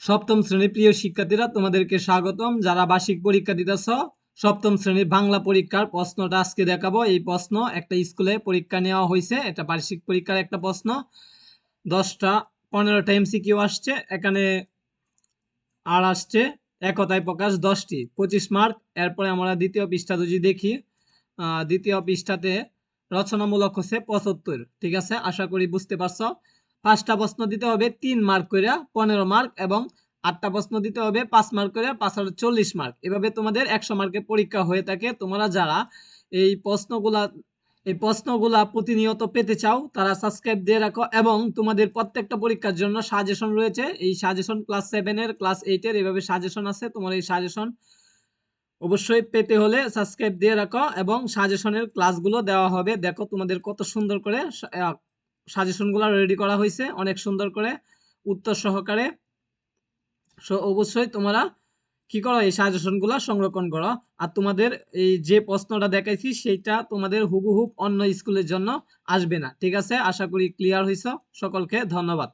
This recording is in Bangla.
সপ্তম শ্রেণির প্রিয় শিক্ষার্থীরা, তোমাদেরকে স্বাগতম। যারা বার্ষিক পরীক্ষা দিতেছ, সপ্তম শ্রেণির বাংলা পরীক্ষার প্রশ্নটা আজকে দেখাবো। এই প্রশ্ন একটা স্কুলে পরীক্ষা নেওয়া হয়েছে, এটা বার্ষিক পরীক্ষার একটা প্রশ্ন। দশটা পনেরোটা এমসিকিউ আসছে, এখানে আর আসছে একতায় প্রকাশ দশটি, পঁচিশ মার্ক। এরপরে আমরা দ্বিতীয় পৃষ্ঠা যদি দেখি দ্বিতীয় পৃষ্ঠাতে রচনামূলক হচ্ছে পঁচাত্তর, ঠিক আছে? আশা করি বুঝতে পারছ। পাঁচটা প্রশ্ন দিতে হবে, তিন মার্ক করে পনেরো মার্ক এবং আটটা প্রশ্ন দিতে হবে, পাঁচ মার্ক করে পাঁচ চল্লিশ মার্ক এভাবে তোমাদের একশো মার্কের পরীক্ষা হয়ে থাকে। তোমরা যারা এই প্রশ্নগুলা এই প্রশ্নগুলা প্রতিনিয়ত পেতে চাও, তারা সাবস্ক্রাইব দিয়ে রাখো এবং তোমাদের প্রত্যেকটা পরীক্ষার জন্য সাজেশন রয়েছে। এই সাজেশন ক্লাস সেভেনের ক্লাস এইটের এভাবে সাজেশন আছে। তোমার এই সাজেশন অবশ্যই পেতে হলে সাবস্ক্রাইব দিয়ে রাখো এবং সাজেশনের ক্লাসগুলো দেওয়া হবে। দেখো তোমাদের কত সুন্দর করে সাজেশনগুলো রেডি করা হয়েছে। অনেক সুন্দর করে উত্তর সহকারে। সো অবশ্যই তোমরা কি করো, এই সাজেশনগুলো সংরক্ষণ করো। আর তোমাদের এই যে প্রশ্নটা দেখাইছি, সেইটা তোমাদের হুবহুব অন্য স্কুলের জন্য আসবে না। ঠিক আছে? আশা করি ক্লিয়ার হয়েছ সকলকে ধন্যবাদ।